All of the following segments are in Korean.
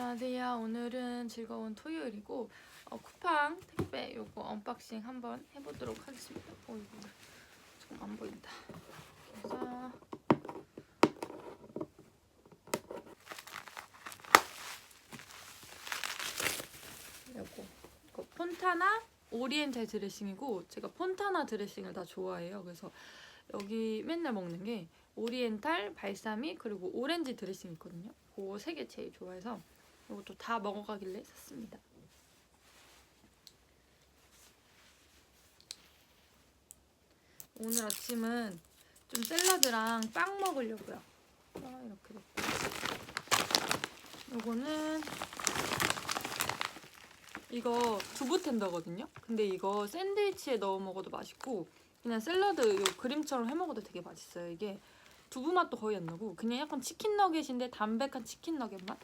안녕하세요. 오늘은 즐거운 토요일이고 어, 쿠팡 택배 요거 언박싱 한번 해보도록 하겠습니다. 어 이거 조금 안 보인다. 그래서 요거 이거 폰타나 오리엔탈 드레싱이고 제가 폰타나 드레싱을 다 좋아해요. 그래서 여기 맨날 먹는 게 오리엔탈, 발사믹 그리고 오렌지 드레싱 있거든요. 그세 개 제일 좋아해서 이것도 다 먹어가길래 샀습니다. 오늘 아침은 좀 샐러드랑 빵 먹으려고요. 아, 이렇게 넣고. 요거는 이거 두부 텐더거든요. 근데 이거 샌드위치에 넣어 먹어도 맛있고 그냥 샐러드 요 그림처럼 해 먹어도 되게 맛있어요. 이게 두부 맛도 거의 안 나고 그냥 약간 치킨 너겟인데 담백한 치킨 너겟 맛.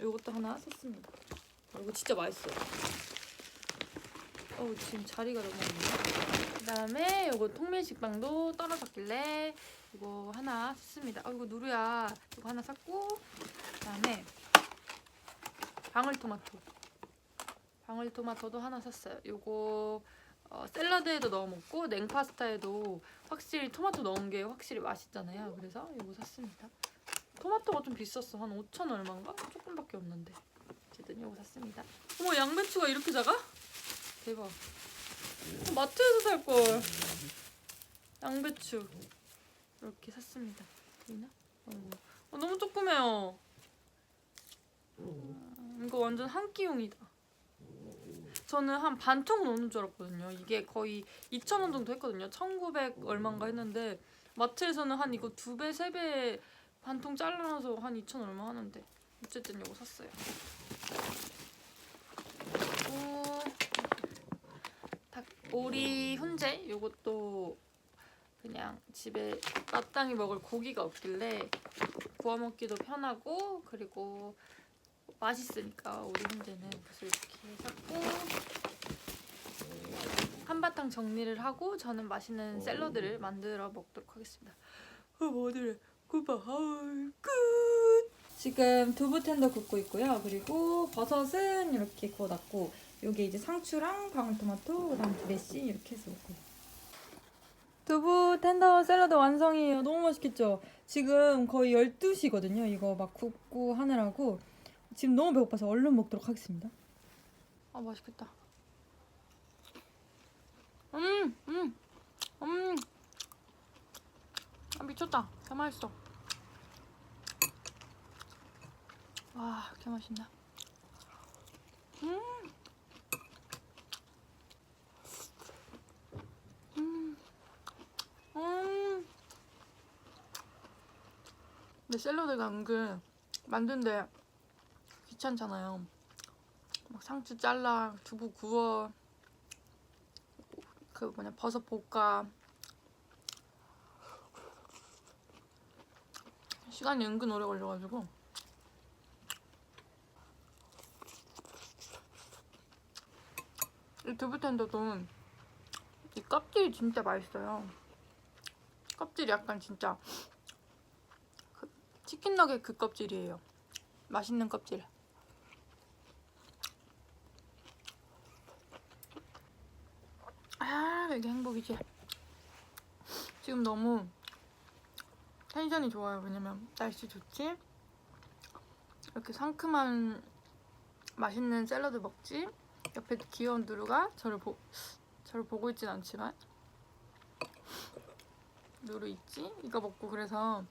요것도 하나 샀습니다. 어, 이거 진짜 맛있어요. 어우 지금 자리가 너무 없네. 그다음에 요거 통밀식빵도 떨어졌길래 이거 하나 샀습니다. 아 이거 누르야 이거 하나 샀고 그다음에 방울토마토 방울토마토도 하나 샀어요. 요거 어, 샐러드에도 넣어 먹고 냉파스타에도 확실히 토마토 넣은 게 확실히 맛있잖아요. 그래서 이거 샀습니다. 토마토가 좀 비쌌어. 한 5천 얼마인가? 조금밖에 없는데. 어쨌든 이거 샀습니다. 어머 양배추가 이렇게 작아? 대박. 어, 마트에서 살 걸. 양배추 이렇게 샀습니다. 보이나? 어, 어, 너무 조그매요. 음, 이거 완전 한 끼용이다. 저는 한 반통 넣는 줄 알았거든요. 이게 거의 2,000원 정도 했거든요. 1,900 얼마인가 했는데 마트에서는 한 이거 두 배, 세 배 반통 잘라놔서 한2,000 얼마 하는데 어쨌든 이거 샀어요. 그리고 닭 오리 훈제 이것도 그냥 집에 마땅히 먹을 고기가 없길래 구워 먹기도 편하고 그리고 맛있으니까 오리 훈제는 그래서 이렇게 샀고 한바탕 정리를 하고 저는 맛있는 샐러드를 만들어 먹도록 하겠습니다. 어, 뭐들 하울 끝. 지금 두부 텐더 굽고 있고요. 그리고 버섯은 이렇게 구워놨고 요게 이제 상추랑 방울토마토 그다음 드레싱 이렇게 해서 먹고 두부 텐더 샐러드 완성이에요. 너무 맛있겠죠? 지금 거의 12시거든요. 이거 막 굽고 하느라고 지금 너무 배고파서 얼른 먹도록 하겠습니다. 아 맛있겠다. 음, 음, 음. 아 미쳤다. 개 맛있어. 와, 개 맛있네. 음. 음. 음. 근데 샐러드가 은근 만든데 귀찮잖아요. 막 상추 잘라, 두부 구워, 그 뭐냐 버섯 볶아. 시간이 은근 오래 걸려가지고. 이 두부 텐더도 이 껍질이 진짜 맛있어요. 껍질이 약간 진짜 그 치킨 너겟 그 껍질이에요. 맛있는 껍질. 아 이게 행복이지. 지금 너무 텐션이 좋아요. 왜냐면 날씨 좋지. 이렇게 상큼한 맛있는 샐러드 먹지. 옆에 귀여운 누루가 저를 보 저를 보고 있진 않지만 누루 있지? 이거 먹고 그래서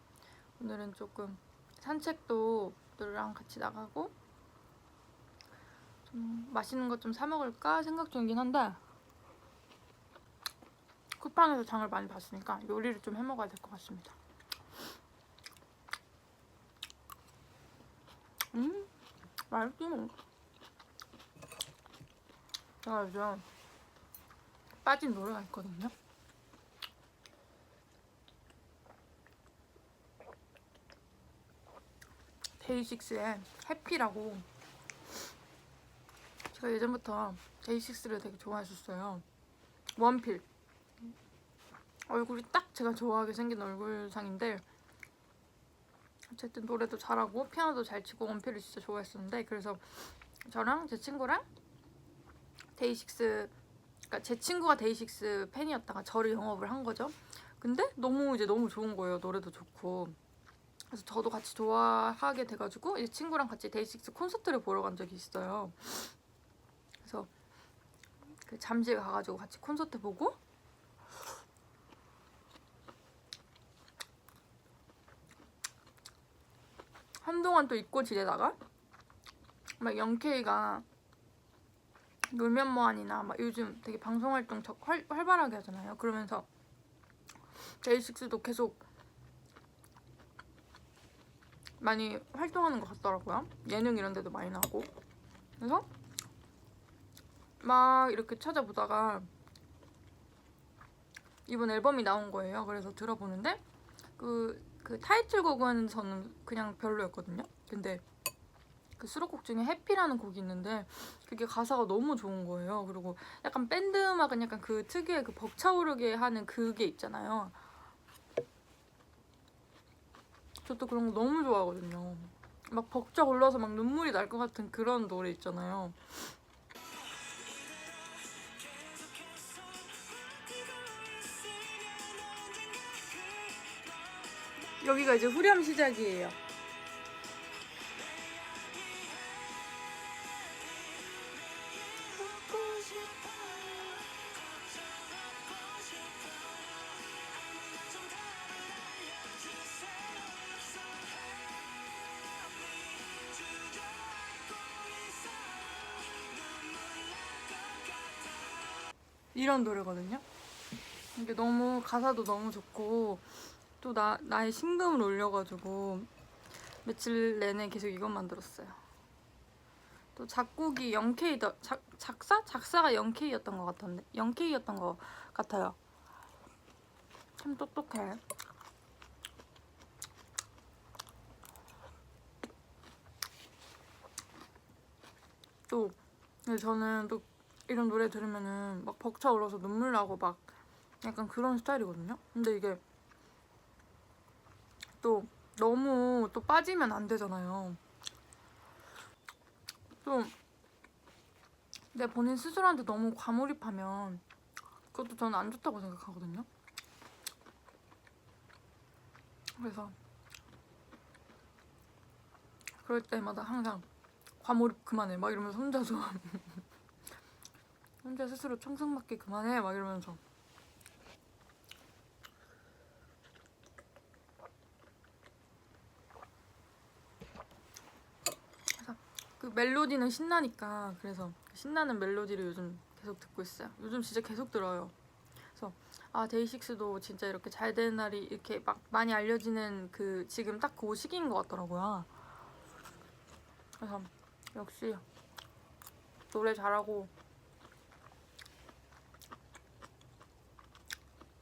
오늘은 조금 산책도 누루랑 같이 나가고 좀 맛있는 것 좀 사 먹을까 생각 중이긴 한데 쿠팡에서 장을 많이 봤으니까 요리를 좀 해 먹어야 될 것 같습니다. 음, 맛있지. 제가 요즘 빠진 노래가 있거든요. 데이식스의 해피라고 제가 예전부터 데이식스를 되게 좋아했었어요. 원필 얼굴이 딱 제가 좋아하게 생긴 얼굴상인데 어쨌든 노래도 잘하고 피아노도 잘 치고 원필을 진짜 좋아했었는데 그래서 저랑 제 친구랑 데이식스 그러니까 제 친구가 데이식스 팬이었다가 저를 영업을 한 거죠. 근데 너무 이제 너무 좋은 거예요. 노래도 좋고. 그래서 저도 같이 좋아하게 돼가지고 이제 친구랑 같이 데이식스 콘서트를 보러 간 적이 있어요. 그래서 그 잠실 가가지고 같이 콘서트 보고 한동안 또 잊고 지내다가 막 영케이가 놀면 뭐하니나 막 요즘 되게 방송 활동 적 활, 활발하게 하잖아요. 그러면서 데이식스도 계속 많이 활동하는 것 같더라고요. 예능 이런 데도 많이 나오고. 그래서 막 이렇게 찾아보다가 이번 앨범이 나온 거예요. 그래서 들어보는데 그, 그 타이틀곡은 저는 그냥 별로였거든요. 근데 그 수록곡 중에 해피라는 곡이 있는데 그게 가사가 너무 좋은 거예요. 그리고 약간 밴드 음악은 약간 그 특유의 그 벅차오르게 하는 그게 있잖아요. 저도 그런 거 너무 좋아하거든요. 막 벅차 올라서 막 눈물이 날 것 같은 그런 노래 있잖아요. 여기가 이제 후렴 시작이에요. 이런 노래거든요. 이게 너무 가사도 너무 좋고 또 나 나의 심금을 올려가지고 며칠 내내 계속 이것 만 들었어요. 또 작곡이 0K 더 작, 작사 작사가 0K였던 것 같던데 0K였던 것 같아요. 참 똑똑해. 또 근데 저는 또 이런 노래 들으면은 막 벅차올라서 눈물 나고 막 약간 그런 스타일이거든요. 근데 이게 또 너무 또 빠지면 안 되잖아요. 또내 본인 스스로한테 너무 과몰입하면 그것도 저는 안 좋다고 생각하거든요. 그래서 그럴 때마다 항상 과몰입 그만해 막 이러면서 혼자서 혼자 스스로 청승맞게 그만해 막 이러면서 그 멜로디는 신나니까 그래서 신나는 멜로디를 요즘 계속 듣고 있어요. 요즘 진짜 계속 들어요. 그래서 아 데이식스도 진짜 이렇게 잘 되는 날이 이렇게 막 많이 알려지는 그 지금 딱 그 시기인 것 같더라고요. 그래서 역시 노래 잘하고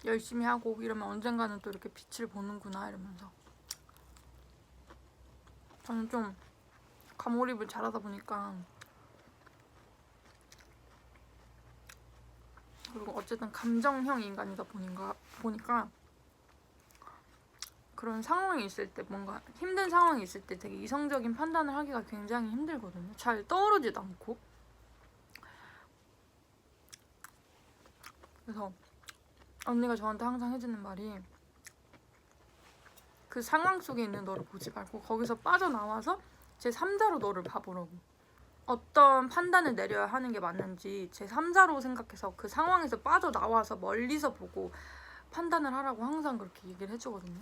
열심히 하고 이러면 언젠가는 또 이렇게 빛을 보는구나 이러면서 저는 좀 과몰입을 잘하다 보니까 그리고 어쨌든 감정형 인간이다 보니까 보니까 그런 상황이 있을 때 뭔가 힘든 상황이 있을 때 되게 이성적인 판단을 하기가 굉장히 힘들거든요. 잘 떠오르지도 않고. 그래서 언니가 저한테 항상 해주는 말이 그 상황 속에 있는 너를 보지 말고 거기서 빠져나와서 제 3자로 너를 봐보라고. 어떤 판단을 내려야 하는 게 맞는지 제 3자로 생각해서 그 상황에서 빠져나와서 멀리서 보고 판단을 하라고 항상 그렇게 얘기를 해주거든요.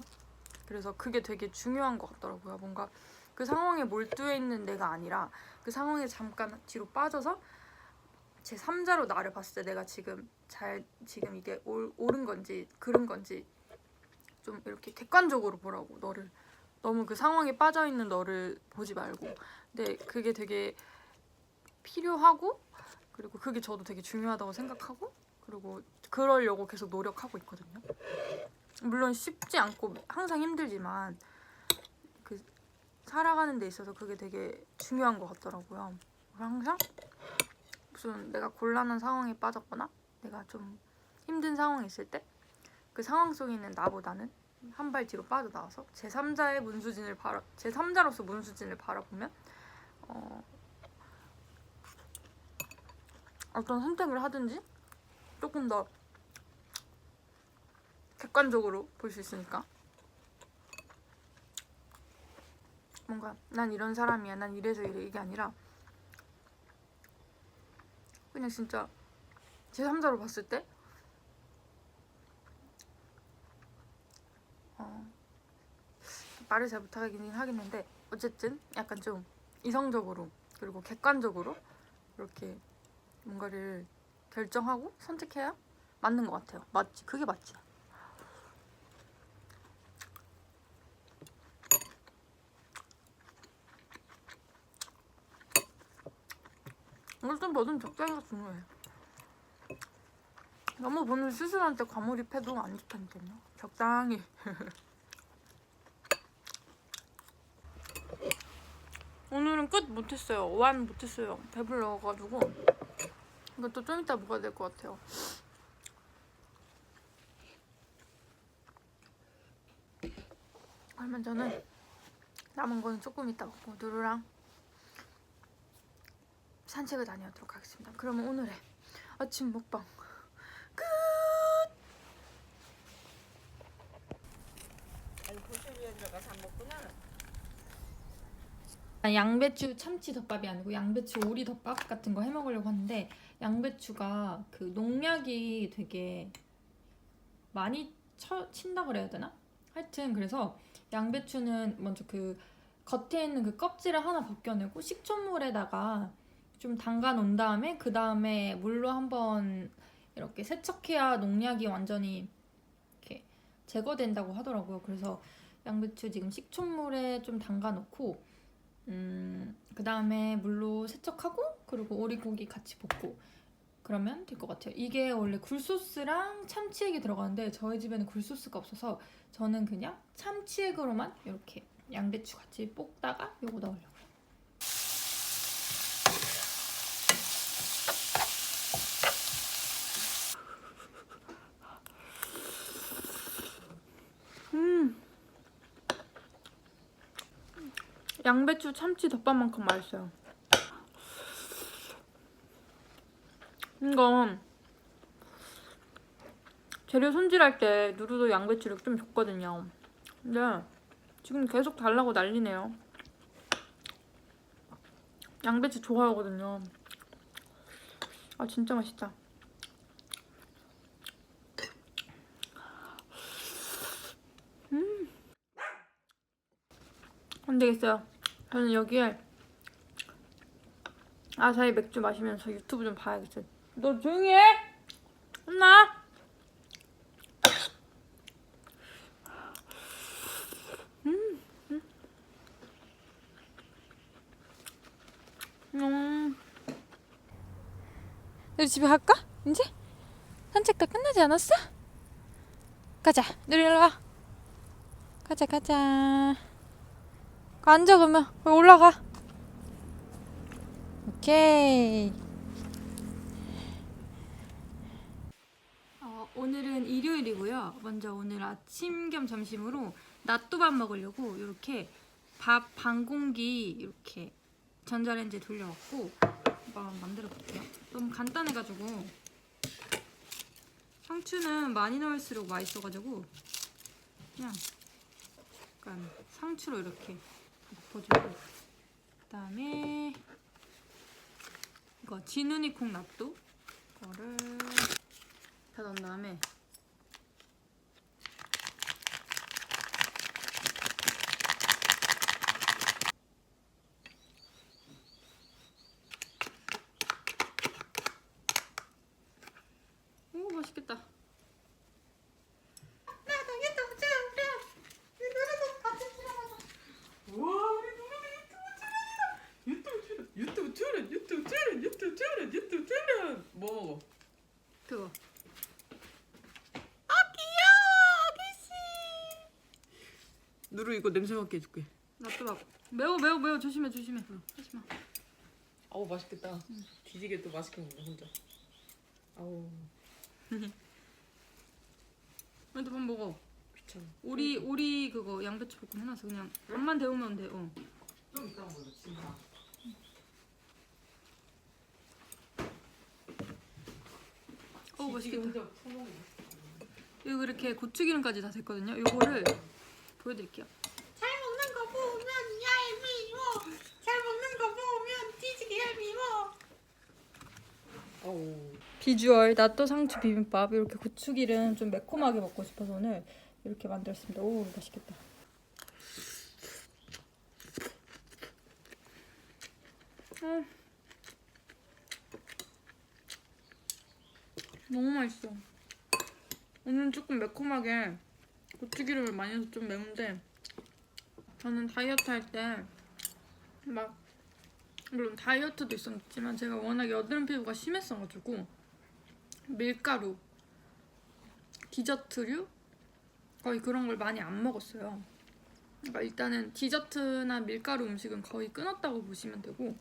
그래서 그게 되게 중요한 것 같더라고요. 뭔가 그 상황에 몰두해 있는 내가 아니라 그 상황에 잠깐 뒤로 빠져서 제 3자로 나를 봤을 때 내가 지금 잘 지금 이게 올, 옳은 건지 그른 건지 좀 이렇게 객관적으로 보라고 너를 너무 그 상황에 빠져 있는 너를 보지 말고 근데 그게 되게 필요하고 그리고 그게 저도 되게 중요하다고 생각하고 그리고 그러려고 계속 노력하고 있거든요. 물론 쉽지 않고 항상 힘들지만 그 살아가는 데 있어서 그게 되게 중요한 것 같더라고요. 항상 무슨 내가 곤란한 상황에 빠졌거나 내가 좀 힘든 상황이 있을 때 그 상황 속에 있는 나보다는 한 발 뒤로 빠져나와서 제 3자의 문수진을 바라 제 3자로서 문수진을 바라보면 어, 어떤 선택을 하든지 조금 더 객관적으로 볼 수 있으니까. 뭔가 난 이런 사람이야 난 이래서 이래 이게 아니라 그냥 진짜 제 3자로 봤을 때 말을 잘 못하긴 하겠는데 어쨌든 약간 좀 이성적으로 그리고 객관적으로 이렇게 뭔가를 결정하고 선택해야 맞는 것 같아요. 맞지? 그게 맞지. 좀 뭐든 적당히가 중요해. 너무 수술할 때 과몰입해도 안 좋다니까요. 적당히. 오늘은 끝 못했어요. 완 못했어요. 배불러가지고 이것도 좀 이따 먹어야 될 것 같아요. 그러면 저는 남은 거는 조금 이따 먹고 누루랑 산책을 다녀오도록 하겠습니다. 그러면 오늘의 아침 먹방 끝! 아니 고추비에 들어가서 안 먹구나. 양배추 참치 덮밥이 아니고 양배추 오리 덮밥 같은 거 해 먹으려고 하는데 양배추가 그 농약이 되게 많이 쳐, 친다 그래야 되나? 하여튼 그래서 양배추는 먼저 그 겉에 있는 그 껍질을 하나 벗겨내고 식초물에다가 좀 담가 놓은 다음에 그 다음에 물로 한번 이렇게 세척해야 농약이 완전히 이렇게 제거된다고 하더라고요. 그래서 양배추 지금 식초물에 좀 담가 놓고 음, 그 다음에 물로 세척하고 그리고 오리고기 같이 볶고 그러면 될 것 같아요. 이게 원래 굴소스랑 참치액이 들어가는데 저희 집에는 굴소스가 없어서 저는 그냥 참치액으로만 이렇게 양배추 같이 볶다가 요거 넣으려고요. 음. 양배추 참치 덮밥만큼 맛있어요. 이건 재료 손질할 때 누르도 양배추를 좀 줬거든요. 근데 지금 계속 달라고 난리네요. 양배추 좋아하거든요. 아 진짜 맛있다. 음. 안 되겠어요. 저는 여기에 아사히 맥주 마시면서 유튜브 좀 봐야겠어요. 너 조용히 해! 혼나! 음, 음. 음. 우리 집에 갈까? 이제? 산책 다 끝나지 않았어? 가자. 누리 일로 와. 가자, 가자. 앉아 그러면 올라가. 오케이. 어, 오늘은 일요일이고요. 먼저 오늘 아침 겸 점심으로 낫또밥 먹으려고 이렇게 밥 반 공기 이렇게 전자레인지에 돌려갖고 한번 만들어 볼게요. 너무 간단해가지고. 상추는 많이 넣을수록 맛있어가지고 그냥 약간 상추로 이렇게 덮어주고. 그다음에 이거 진우니콩 낫또 이거를 다 넣은 다음에 오 맛있겠다. 와 우리 누나가 유튜브 출연 유튜브 출연 유튜브 출연 유튜브 출연 유튜브 출연 뭐 먹어? 그거. 누루 이거 냄새 맡게 해줄게. 낫또밥. 매워 매워 매워 조심해 조심해. 하지 마. 아우 맛있겠다. 뒤지게 또 맛있게 먹네 혼자. 아우 너도 밥 먹어. 귀찮아. 오리 오리 그거 양배추 볶음 해놔서 그냥 밥만 데우면 돼. 어. 좀 이따 먹어 진짜. 어 맛있겠다. 혼자 이거 이렇게 고추기름까지 다 됐거든요. 요거를 보여드릴게요. 잘 먹는 거 보면 얄미워. 잘 먹는 거 보면 뒤지게 얄미워. 어우. 비주얼 나또 상추 비빔밥 이렇게 고추기름 좀 매콤하게 먹고 싶어서 오늘 이렇게 만들었습니다. 오 맛있겠다. 음. 너무 맛있어. 오늘 조금 매콤하게 고추기름을 많이 해서 좀 매운데 저는 다이어트 할 때 막 물론 다이어트도 있었지만 제가 워낙 여드름 피부가 심했어가지고 밀가루, 디저트류 거의 그런 걸 많이 안 먹었어요. 그러니까 일단은 디저트나 밀가루 음식은 거의 끊었다고 보시면 되고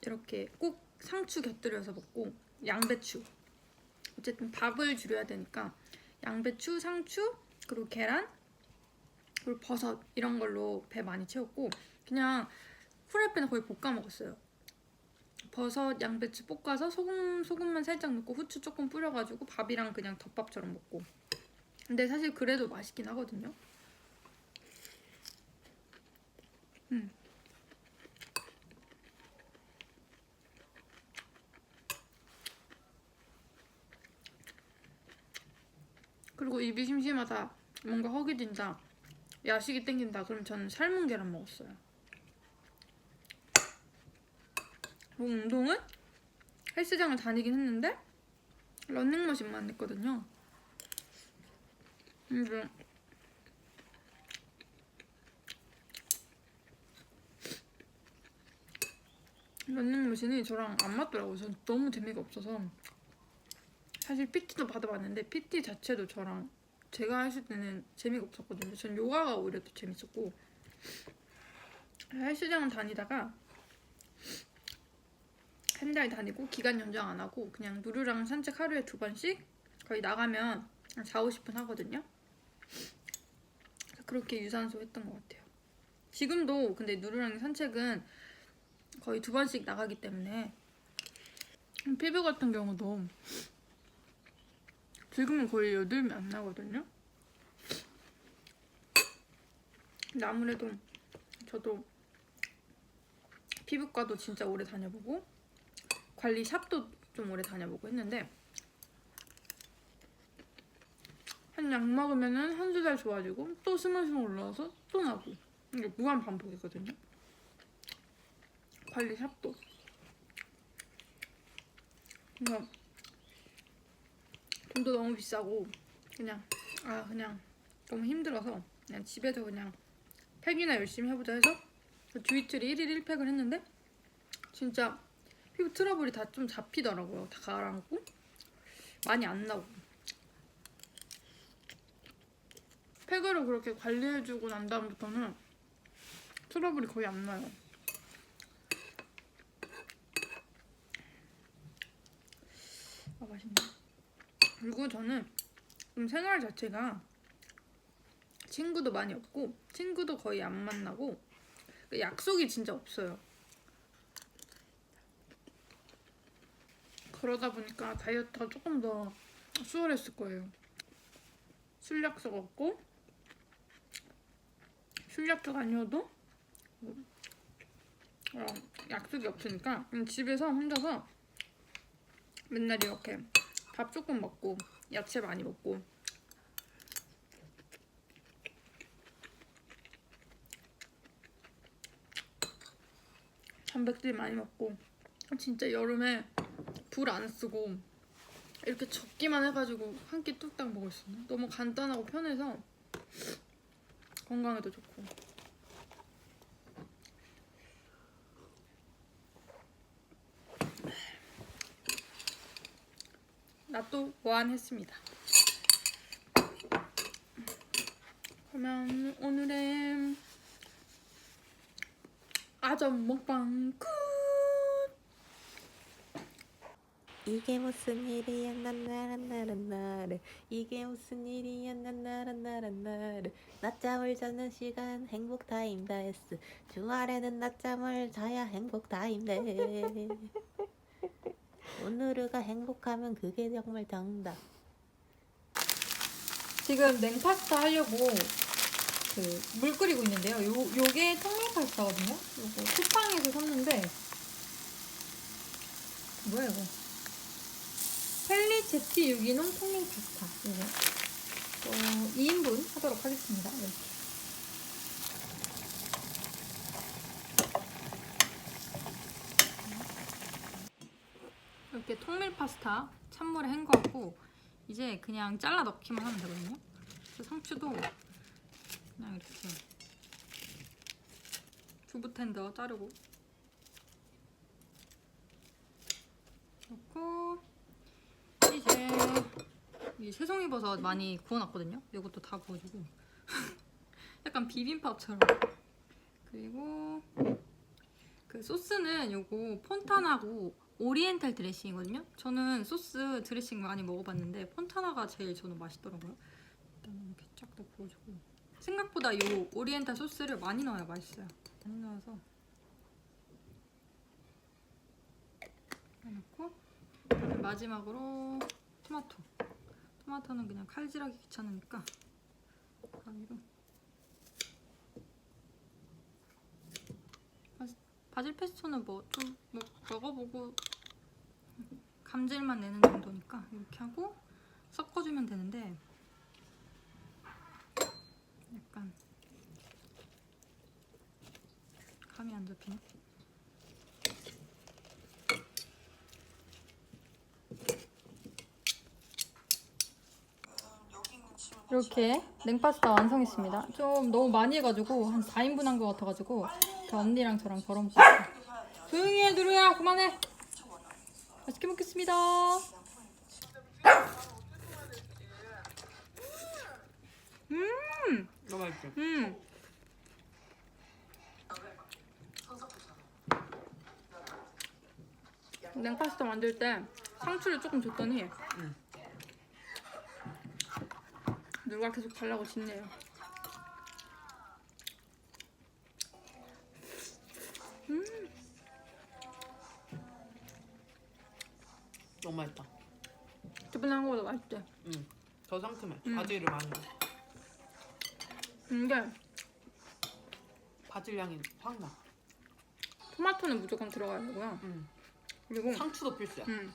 이렇게 꼭 상추 곁들여서 먹고 양배추 어쨌든 밥을 줄여야 되니까 양배추, 상추 그리고 계란 그리고 버섯 이런 걸로 배 많이 채웠고 그냥 후라이팬에 거의 볶아 먹었어요. 버섯, 양배추 볶아서 소금 소금만 살짝 넣고 후추 조금 뿌려가지고 밥이랑 그냥 덮밥처럼 먹고. 근데 사실 그래도 맛있긴 하거든요. 음. 그리고 입이 심심하다, 뭔가 허기진다, 야식이 땡긴다. 그럼 저는 삶은 계란 먹었어요. 그리고 운동은 헬스장을 다니긴 했는데 런닝머신만 했거든요. 근데 런닝머신이 저랑 안 맞더라고요. 전 너무 재미가 없어서 사실 PT도 받아봤는데 PT 자체도 저랑 제가 했을 때는 재미가 없었거든요. 전 요가가 오히려 더 재밌었고 헬스장은 다니다가 한 달 다니고 기간 연장 안 하고 그냥 누르랑 산책 하루에 두 번씩 거의 나가면 한 4, 50분 하거든요. 그렇게 유산소 했던 것 같아요. 지금도 근데 누르랑 산책은 거의 두 번씩 나가기 때문에 피부 같은 경우도 지금은 거의 여드름이 안 나거든요. 근데 아무래도 저도 피부과도 진짜 오래 다녀보고 관리 샵도 좀 오래 다녀보고 했는데 한 약 먹으면은 한두 달 좋아지고 또 스물스물 올라와서 또 나고 이게 무한 반복이거든요. 관리 샵도 그래서 돈도 너무 비싸고 그냥 아 그냥 너무 힘들어서 그냥 집에서 그냥 팩이나 열심히 해보자 해서 그 듀이트리 1일 1팩을 했는데 진짜 피부 트러블이 다 좀 잡히더라고요. 다 가라앉고 많이 안 나고 팩으로 그렇게 관리해주고 난 다음부터는 트러블이 거의 안 나요. 아 맛있네. 그리고 저는 좀 생활 자체가 친구도 많이 없고 친구도 거의 안 만나고 그 약속이 진짜 없어요. 그러다 보니까 다이어트가 조금 더 수월했을 거예요. 술 약속 없고 술 약속 아니어도 어, 약속이 없으니까 집에서 혼자서 맨날 이렇게 밥 조금 먹고 야채 많이 먹고 단백질 많이 먹고 진짜 여름에 불 안 쓰고 이렇게 적기만 해가지고 한 끼 뚝딱 먹을 수 있는 너무 간단하고 편해서 건강에도 좋고 나또 보완했습니다. 그러면 오늘의 아점 먹방 끝! 이게 무슨 일이야? 나나란 나란 나를 이게 무슨 일이야? 나나란 나란 나를 낮잠을 자는 시간 행복 타임 데스 주말에는 낮잠을 자야 행복 타임 데 오늘가 행복하면 그게 정말 정답. 지금 냉파스타 하려고 그 물 끓이고 있는데요. 요 요게 통밀 파스타거든요. 요거 쿠팡에서 샀는데 뭐야 이거? 펠리체티 유기농 통밀 파스타 요거 어, 2인분 하도록 하겠습니다. 이렇게. 이렇게 통밀 파스타 찬물에 헹궈갖고 이제 그냥 잘라 넣기만 하면 되거든요. 상추도 그냥 이렇게 두부 텐더 자르고 넣고 이제 이 새송이 버섯 많이 구워놨거든요. 이것도 다 구워주고 약간 비빔밥처럼 그리고 그 소스는 요거 폰타나고 오리엔탈 드레싱이거든요. 저는 소스 드레싱 많이 먹어봤는데 폰타나가 제일 저는 맛있더라고요. 일단 이렇게 쫙다 부어주고 생각보다 이 오리엔탈 소스를 많이 넣어야 맛있어요. 많이 넣어서 넣고 그다음에 마지막으로 토마토. 토마토는 그냥 칼질하기 귀찮으니까 가위로 바질- 페스토는 뭐좀 먹어보고 감질만 내는 정도니까 이렇게 하고 섞어주면 되는데 약간 감이 안 잡히네. 이렇게 냉파스타 완성했습니다. 좀 너무 많이 해가지고 한 4인분 한 것 같아가지고 다 언니랑 저랑 덜어먹었어요. 조용히 해 누루야 그만해. 맛있게 먹겠습니다. 음, 너무 맛있지? 음. 냉파스타 만들 때 상추를 조금 줬더니 응. 누가 계속 달라고 짓네요. 너무 맛있다. 저번에 한 거보다 맛있대. 응. 더 상큼해. 음. 바질을 많이 넣어. 이게 바질 향이 확 나. 토마토는 무조건 들어가야 되고요. 응. 그리고 상추도 필수야. 음,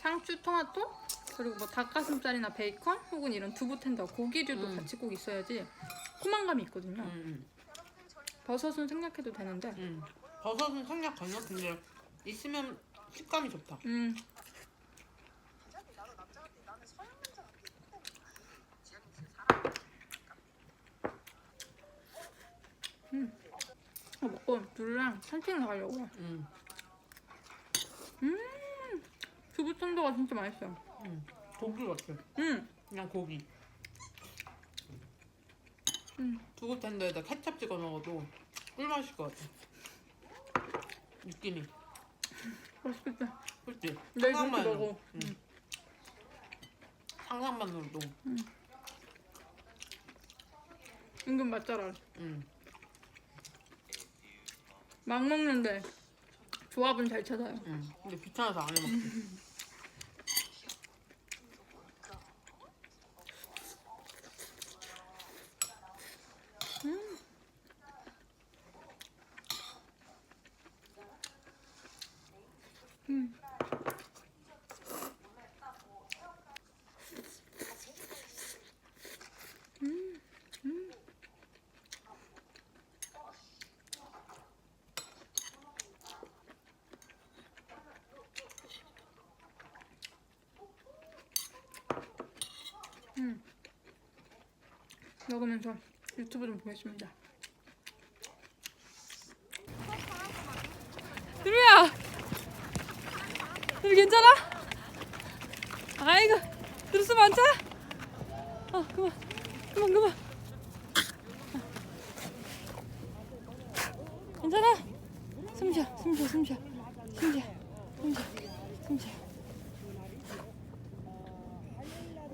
상추, 토마토, 그리고 뭐 닭가슴살이나 베이컨 혹은 이런 두부 텐더 고기류도 음. 같이 꼭 있어야지 포만감이 있거든요. 응, 응, 버섯은 생략해도 되는데 응. 버섯은 생략 가능? 근데 있으면 식감이 좋다. 음. 음. 이거 먹고 둘이랑 산책 나가려고요. 응. 두부 텐더가 진짜 맛있어요. 응. 고기 같아. 음. 그냥 고기. 음. 두부 텐더에다 케첩 찍어 먹어도 꿀맛일 것 같아. 느낌이. 맛있겠다. 그치? 내일 상상만 그렇게 해도. 먹어. 응. 음. 상상만으로도. 은근 맛잘알. 응. 막 먹는데 조합은 잘 찾아요. 응. 근데 귀찮아서 안 해먹지. 음. 음. 먹으면서 유튜브 좀 보겠습니다. 누루야! 누루 괜찮아? 아이고, 누루 숨 안 차? 어, 그만, 그만, 그만.